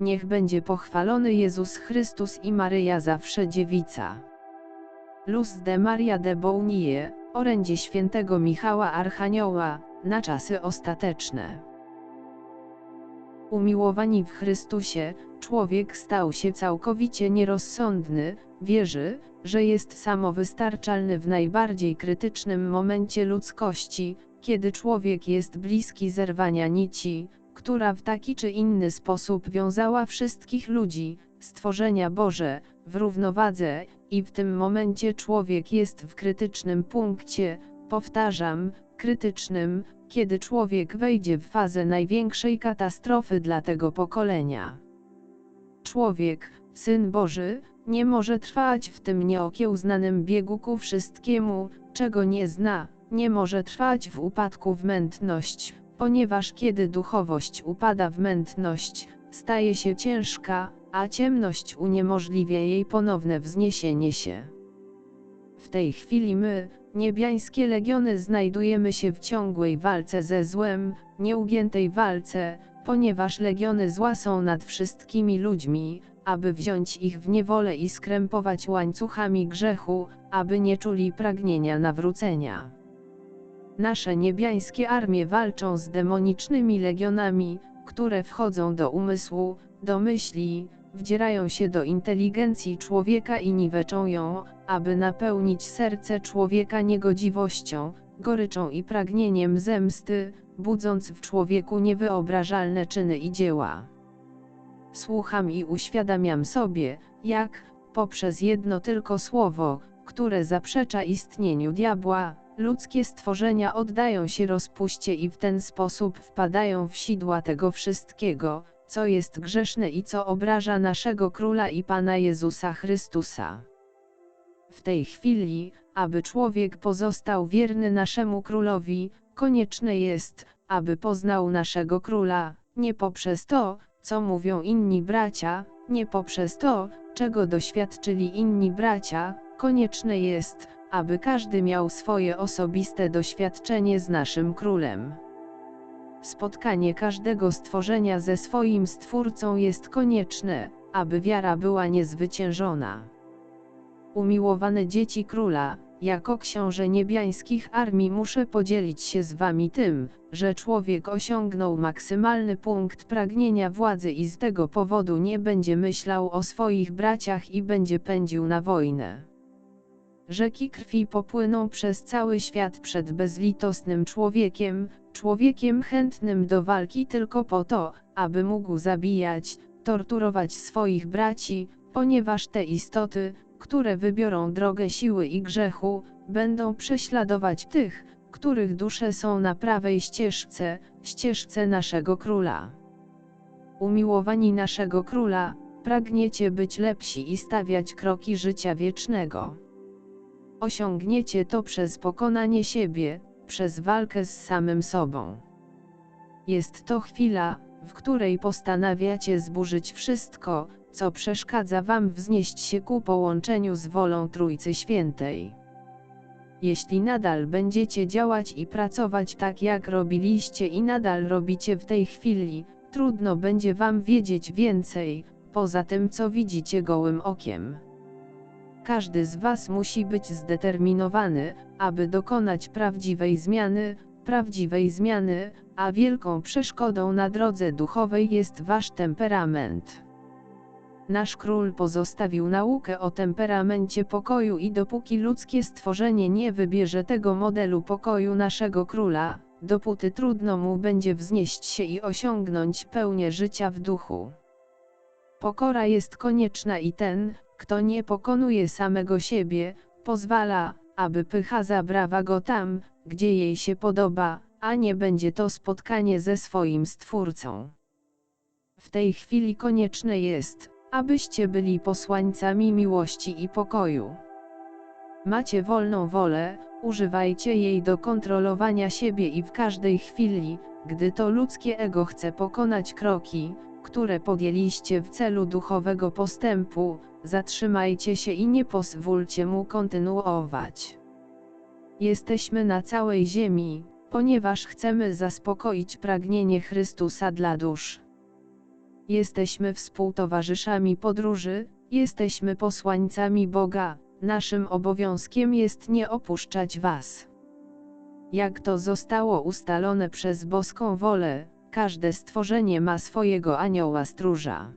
Niech będzie pochwalony Jezus Chrystus i Maryja zawsze dziewica. Luz de Maria de Bounie, orędzie świętego Michała Archanioła, na czasy ostateczne. Umiłowani w Chrystusie, człowiek stał się całkowicie nierozsądny, wierzy, że jest samowystarczalny w najbardziej krytycznym momencie ludzkości, kiedy człowiek jest bliski zerwania nici, która w taki czy inny sposób wiązała wszystkich ludzi, stworzenia Boże, w równowadze, i w tym momencie człowiek jest w krytycznym punkcie, powtarzam, krytycznym, kiedy człowiek wejdzie w fazę największej katastrofy dla tego pokolenia. Człowiek, Syn Boży, nie może trwać w tym nieokiełznanym biegu ku wszystkiemu, czego nie zna, nie może trwać w upadku w mętność, ponieważ kiedy duchowość upada w mętność, staje się ciężka, a ciemność uniemożliwia jej ponowne wzniesienie się. W tej chwili my, niebiańskie legiony znajdujemy się w ciągłej walce ze złem, nieugiętej walce, ponieważ legiony zła są nad wszystkimi ludźmi, aby wziąć ich w niewolę i skrępować łańcuchami grzechu, aby nie czuli pragnienia nawrócenia. Nasze niebiańskie armie walczą z demonicznymi legionami, które wchodzą do umysłu, do myśli, wdzierają się do inteligencji człowieka i niweczą ją, aby napełnić serce człowieka niegodziwością, goryczą i pragnieniem zemsty, budząc w człowieku niewyobrażalne czyny i dzieła. Słucham i uświadamiam sobie, jak, poprzez jedno tylko słowo, które zaprzecza istnieniu diabła, ludzkie stworzenia oddają się rozpuście i w ten sposób wpadają w sidła tego wszystkiego, co jest grzeszne i co obraża naszego Króla i Pana Jezusa Chrystusa. W tej chwili, aby człowiek pozostał wierny naszemu Królowi, konieczne jest, aby poznał naszego Króla, nie poprzez to, co mówią inni bracia, nie poprzez to, czego doświadczyli inni bracia, konieczne jest, aby każdy miał swoje osobiste doświadczenie z naszym Królem. Spotkanie każdego stworzenia ze swoim Stwórcą jest konieczne, aby wiara była niezwyciężona. Umiłowane dzieci Króla, jako książę niebiańskich armii muszę podzielić się z wami tym, że człowiek osiągnął maksymalny punkt pragnienia władzy i z tego powodu nie będzie myślał o swoich braciach i będzie pędził na wojnę. Rzeki krwi popłyną przez cały świat przed bezlitosnym człowiekiem, człowiekiem chętnym do walki tylko po to, aby mógł zabijać, torturować swoich braci, ponieważ te istoty, które wybiorą drogę siły i grzechu, będą prześladować tych, których dusze są na prawej ścieżce, ścieżce naszego króla. Umiłowani naszego króla, pragniecie być lepsi i stawiać kroki życia wiecznego. Osiągniecie to przez pokonanie siebie, przez walkę z samym sobą. Jest to chwila, w której postanawiacie zburzyć wszystko, co przeszkadza wam wznieść się ku połączeniu z wolą Trójcy Świętej. Jeśli nadal będziecie działać i pracować tak jak robiliście i nadal robicie w tej chwili, trudno będzie wam wiedzieć więcej, poza tym co widzicie gołym okiem. Każdy z Was musi być zdeterminowany, aby dokonać prawdziwej zmiany, prawdziwej zmiany, a wielką przeszkodą na drodze duchowej jest Wasz temperament. Nasz król pozostawił naukę o temperamencie pokoju i dopóki ludzkie stworzenie nie wybierze tego modelu pokoju naszego króla, dopóty trudno mu będzie wznieść się i osiągnąć pełnię życia w duchu. Pokora jest konieczna i ten, kto nie pokonuje samego siebie, pozwala, aby pycha zabrała go tam, gdzie jej się podoba, a nie będzie to spotkanie ze swoim Stwórcą. W tej chwili konieczne jest, abyście byli posłańcami miłości i pokoju. Macie wolną wolę, używajcie jej do kontrolowania siebie i w każdej chwili, gdy to ludzkie ego chce pokonać kroki, które podjęliście w celu duchowego postępu, zatrzymajcie się i nie pozwólcie mu kontynuować. Jesteśmy na całej ziemi, ponieważ chcemy zaspokoić pragnienie Chrystusa dla dusz. jesteśmy współtowarzyszami podróży, jesteśmy posłańcami Boga, naszym obowiązkiem jest nie opuszczać Was. Jak to zostało ustalone przez boską wolę, każde stworzenie ma swojego anioła stróża.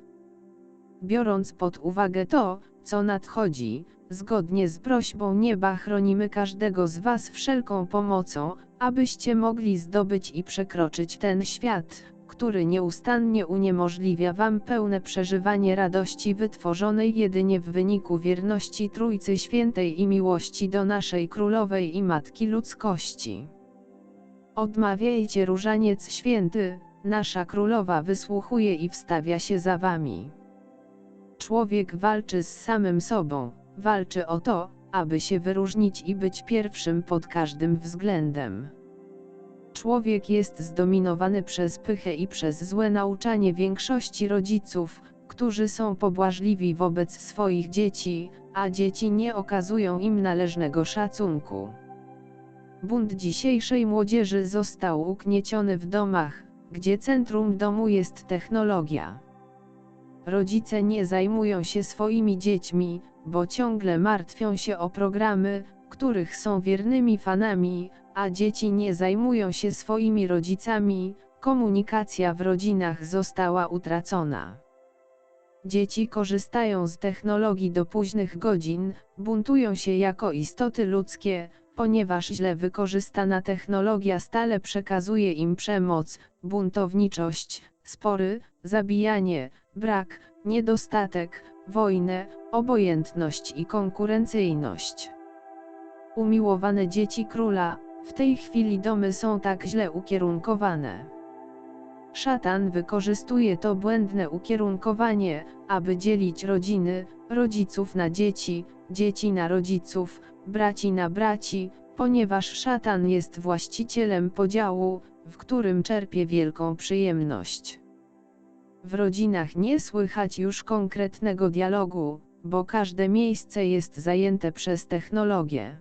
Biorąc pod uwagę to, co nadchodzi, zgodnie z prośbą nieba chronimy każdego z Was wszelką pomocą, abyście mogli zdobyć i przekroczyć ten świat, który nieustannie uniemożliwia Wam pełne przeżywanie radości wytworzonej jedynie w wyniku wierności Trójcy Świętej i miłości do naszej Królowej i Matki Ludzkości. Odmawiajcie różaniec święty, nasza Królowa wysłuchuje i wstawia się za Wami. Człowiek walczy z samym sobą, walczy o to, aby się wyróżnić i być pierwszym pod każdym względem. Człowiek jest zdominowany przez pychę i przez złe nauczanie większości rodziców, którzy są pobłażliwi wobec swoich dzieci, a dzieci nie okazują im należnego szacunku. Bunt dzisiejszej młodzieży został uknieciony w domach, gdzie centrum domu jest technologia. Rodzice nie zajmują się swoimi dziećmi, bo ciągle martwią się o programy, których są wiernymi fanami, a dzieci nie zajmują się swoimi rodzicami, komunikacja w rodzinach została utracona. Dzieci korzystają z technologii do późnych godzin, buntują się jako istoty ludzkie, ponieważ źle wykorzystana technologia stale przekazuje im przemoc, buntowniczość, spory, zabijanie, brak, niedostatek, wojnę, obojętność i konkurencyjność. Umiłowane dzieci króla, w tej chwili domy są tak źle ukierunkowane. Szatan wykorzystuje to błędne ukierunkowanie, aby dzielić rodziny, rodziców na dzieci, dzieci na rodziców, braci na braci, ponieważ szatan jest właścicielem podziału, w którym czerpie wielką przyjemność. W rodzinach nie słychać już konkretnego dialogu, bo każde miejsce jest zajęte przez technologię.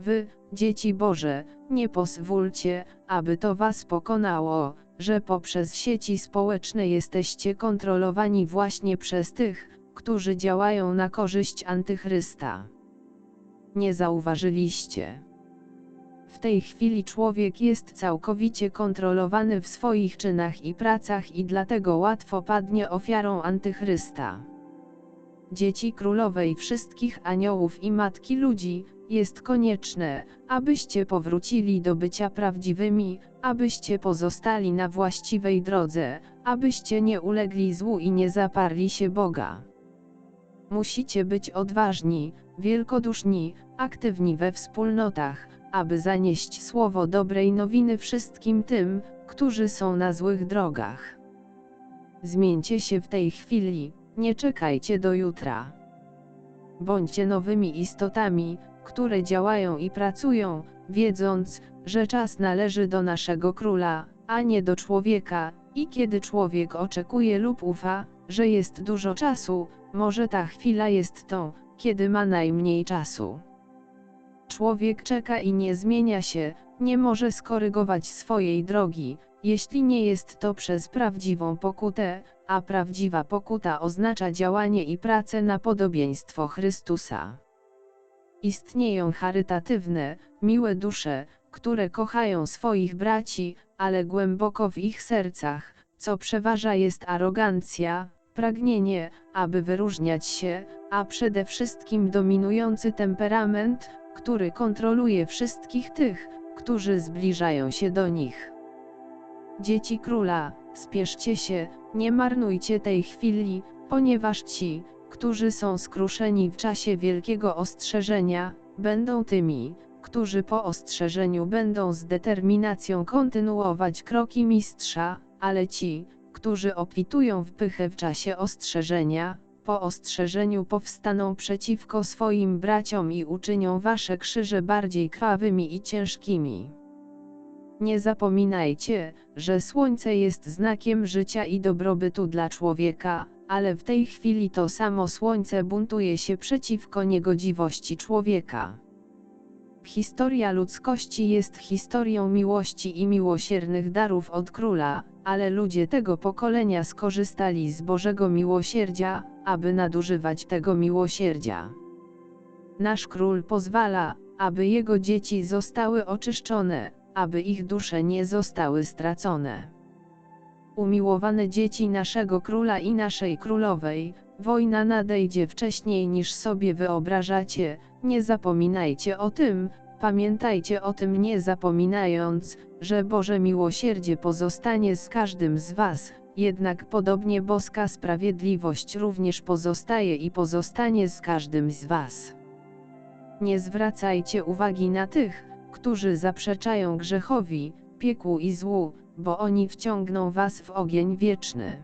Wy, dzieci Boże, nie pozwólcie, aby to was pokonało, że poprzez sieci społeczne jesteście kontrolowani właśnie przez tych, którzy działają na korzyść antychrysta. Nie zauważyliście. W tej chwili człowiek jest całkowicie kontrolowany w swoich czynach i pracach i dlatego łatwo padnie ofiarą antychrysta. Dzieci królowej wszystkich aniołów i matki ludzi, jest konieczne, abyście powrócili do bycia prawdziwymi, abyście pozostali na właściwej drodze, abyście nie ulegli złu i nie zaparli się Boga. Musicie być odważni, wielkoduszni, aktywni we wspólnotach, aby zanieść słowo dobrej nowiny wszystkim tym, którzy są na złych drogach. Zmieńcie się w tej chwili, nie czekajcie do jutra. Bądźcie nowymi istotami, które działają i pracują, wiedząc, że czas należy do naszego króla, a nie do człowieka, i kiedy człowiek oczekuje lub ufa, że jest dużo czasu, może ta chwila jest tą, kiedy ma najmniej czasu. Człowiek czeka i nie zmienia się, nie może skorygować swojej drogi, jeśli nie jest to przez prawdziwą pokutę, a prawdziwa pokuta oznacza działanie i pracę na podobieństwo Chrystusa. Istnieją charytatywne, miłe dusze, które kochają swoich braci, ale głęboko w ich sercach, co przeważa jest arogancja, pragnienie, aby wyróżniać się, a przede wszystkim dominujący temperament, który kontroluje wszystkich tych, którzy zbliżają się do nich. Dzieci króla, spieszcie się, nie marnujcie tej chwili, ponieważ ci, którzy są skruszeni w czasie wielkiego ostrzeżenia, będą tymi, którzy po ostrzeżeniu będą z determinacją kontynuować kroki mistrza, ale ci, którzy opitują w pychę w czasie ostrzeżenia, po ostrzeżeniu powstaną przeciwko swoim braciom i uczynią wasze krzyże bardziej krwawymi i ciężkimi. Nie zapominajcie, że słońce jest znakiem życia i dobrobytu dla człowieka, ale w tej chwili to samo słońce buntuje się przeciwko niegodziwości człowieka. Historia ludzkości jest historią miłości i miłosiernych darów od króla, ale ludzie tego pokolenia skorzystali z Bożego miłosierdzia, aby nadużywać tego miłosierdzia. Nasz król pozwala, aby jego dzieci zostały oczyszczone, aby ich dusze nie zostały stracone. Umiłowane dzieci naszego króla i naszej królowej, wojna nadejdzie wcześniej niż sobie wyobrażacie, nie zapominajcie o tym, pamiętajcie o tym nie zapominając, że Boże miłosierdzie pozostanie z każdym z was, jednak podobnie boska sprawiedliwość również pozostaje i pozostanie z każdym z was. Nie zwracajcie uwagi na tych, którzy zaprzeczają grzechowi, piekłu i złu, bo oni wciągną was w ogień wieczny.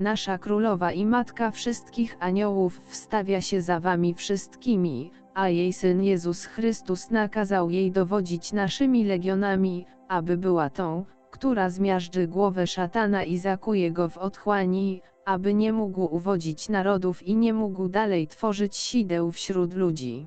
Nasza królowa i matka wszystkich aniołów wstawia się za wami wszystkimi, a jej syn Jezus Chrystus nakazał jej dowodzić naszymi legionami, aby była tą, która zmiażdży głowę szatana i zakuje go w otchłani, aby nie mógł uwodzić narodów i nie mógł dalej tworzyć sideł wśród ludzi.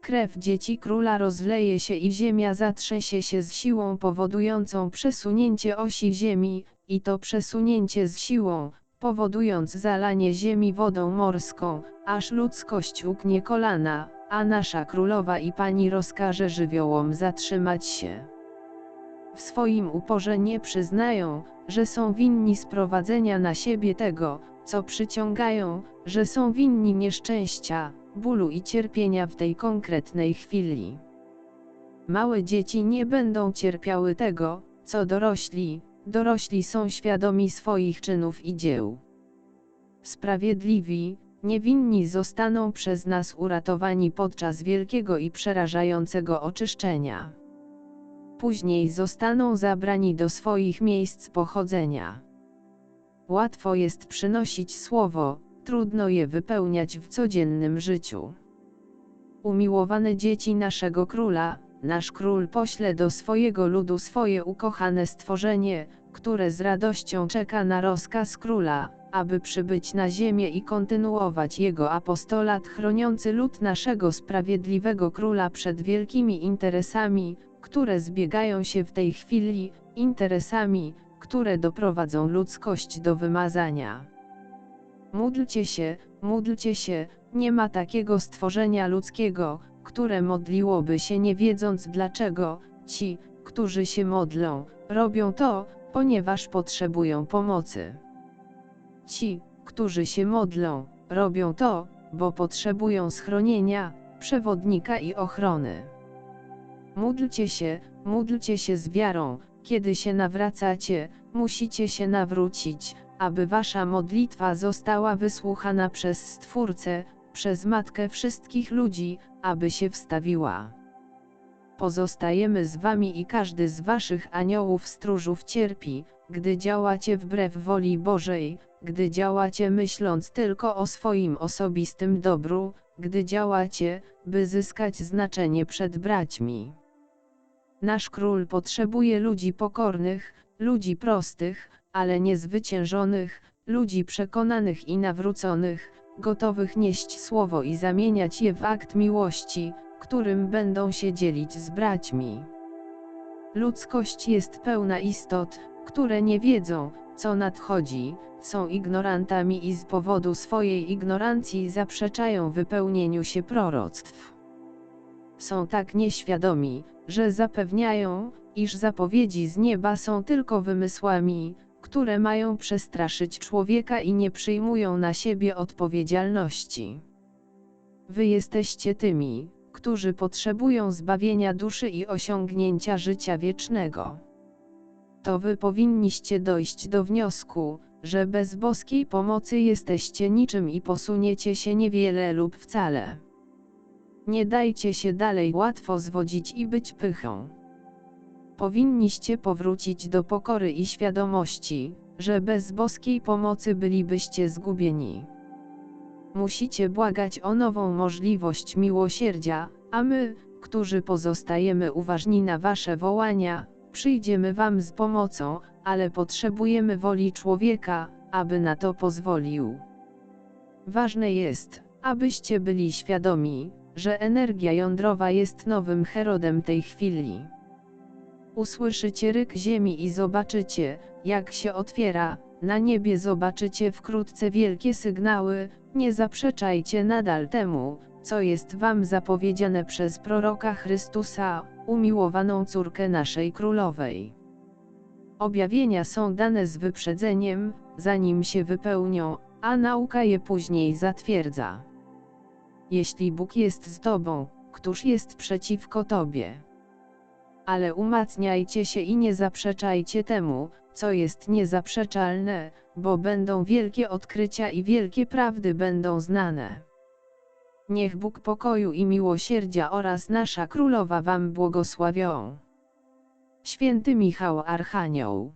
Krew dzieci króla rozleje się i ziemia zatrzęsie się z siłą powodującą przesunięcie osi ziemi, i to przesunięcie z siłą, powodując zalanie ziemi wodą morską, aż ludzkość uknie kolana, a nasza królowa i pani rozkaże żywiołom zatrzymać się. W swoim uporze nie przyznają, że są winni sprowadzenia na siebie tego, co przyciągają, że są winni nieszczęścia, bólu i cierpienia w tej konkretnej chwili. Małe dzieci nie będą cierpiały tego, co dorośli, dorośli są świadomi swoich czynów i dzieł. Sprawiedliwi, niewinni zostaną przez nas uratowani podczas wielkiego i przerażającego oczyszczenia. Później zostaną zabrani do swoich miejsc pochodzenia. Łatwo jest przynosić słowo, trudno je wypełniać w codziennym życiu. Umiłowane dzieci naszego króla, nasz król pośle do swojego ludu swoje ukochane stworzenie, które z radością czeka na rozkaz króla, aby przybyć na ziemię i kontynuować jego apostolat chroniący lud naszego sprawiedliwego króla przed wielkimi interesami, które zbiegają się w tej chwili, interesami, które doprowadzą ludzkość do wymazania. Módlcie się, módlcie się, nie ma takiego stworzenia ludzkiego, które modliłoby się nie wiedząc dlaczego, ci, którzy się modlą, robią to, ponieważ potrzebują pomocy. Ci, którzy się modlą, robią to, bo potrzebują schronienia, przewodnika i ochrony. Módlcie się, módlcie się z wiarą, kiedy się nawracacie, musicie się nawrócić, aby wasza modlitwa została wysłuchana przez Stwórcę, przez Matkę wszystkich ludzi, aby się wstawiła. Pozostajemy z wami i każdy z waszych aniołów stróżów cierpi, gdy działacie wbrew woli Bożej, gdy działacie myśląc tylko o swoim osobistym dobru, gdy działacie, by zyskać znaczenie przed braćmi. Nasz król potrzebuje ludzi pokornych, ludzi prostych, ale niezwyciężonych, ludzi przekonanych i nawróconych, gotowych nieść słowo i zamieniać je w akt miłości, którym będą się dzielić z braćmi. Ludzkość jest pełna istot, które nie wiedzą, co nadchodzi, są ignorantami i z powodu swojej ignorancji zaprzeczają wypełnieniu się proroctw. Są tak nieświadomi, że zapewniają, iż zapowiedzi z nieba są tylko wymysłami, które mają przestraszyć człowieka i nie przyjmują na siebie odpowiedzialności. Wy jesteście tymi, którzy potrzebują zbawienia duszy i osiągnięcia życia wiecznego. To wy powinniście dojść do wniosku, że bez boskiej pomocy jesteście niczym i posuniecie się niewiele lub wcale. Nie dajcie się dalej łatwo zwodzić i być pychą. Powinniście powrócić do pokory i świadomości, że bez boskiej pomocy bylibyście zgubieni. Musicie błagać o nową możliwość miłosierdzia, a my, którzy pozostajemy uważni na wasze wołania, przyjdziemy wam z pomocą, ale potrzebujemy woli człowieka, aby na to pozwolił. Ważne jest, abyście byli świadomi, że energia jądrowa jest nowym Herodem tej chwili. Usłyszycie ryk ziemi i zobaczycie, jak się otwiera, na niebie zobaczycie wkrótce wielkie sygnały, nie zaprzeczajcie nadal temu, co jest wam zapowiedziane przez proroka Chrystusa, umiłowaną córkę naszej królowej. Objawienia są dane z wyprzedzeniem, zanim się wypełnią, a nauka je później zatwierdza. Jeśli Bóg jest z tobą, któż jest przeciwko tobie? Ale umacniajcie się i nie zaprzeczajcie temu, co jest niezaprzeczalne, bo będą wielkie odkrycia i wielkie prawdy będą znane. Niech Bóg pokoju i miłosierdzia oraz nasza Królowa Wam błogosławią. Święty Michał Archanioł